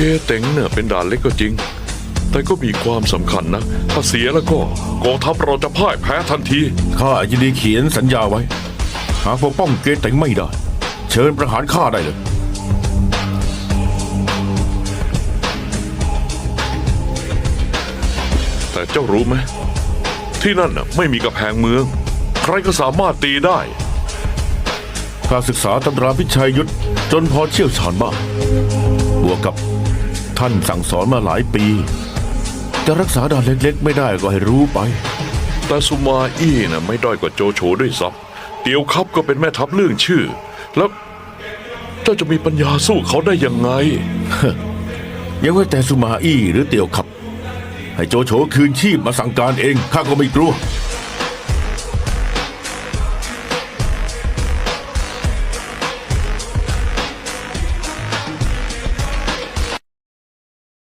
เกเต็งเนี่ยเป็นด่านเล็กก็จริง แต่ก็มีความสำคัญนะ ถ้าเสียแล้วก็กองทัพเราจะพ่ายแพ้ทันที ข้ายินดีเขียนสัญญาไว้ หากปกป้องเกตเต็งไม่ได้ เชิญประหารข้าได้เลย แต่เจ้ารู้ไหมที่นั่นน่ะไม่มีกระแพงเมือง ใครก็สามารถตีได้ ข้าศึกษาตำราพิชัยยุทธจนพอเชี่ยวชาญบ้างบวกกับ ท่านสั่งสอนมาหลายปี จะรักษาด่านเล็กๆ ไม่ได้ก็ให้รู้ไป แต่สุมาอี้น่ะไม่ด้อยกว่าโจโฉด้วยซ้ำเตียวครับก็เป็นแม่ทัพเรื่องชื่อ แล้วเจ้าจะมีปัญญาสู้เขาได้ยังไงยังว่าแต่สุมาอี้หรือเตียวขับ ให้โจโฉคืนชีพมาสั่งการเองข้าก็ไม่กลัว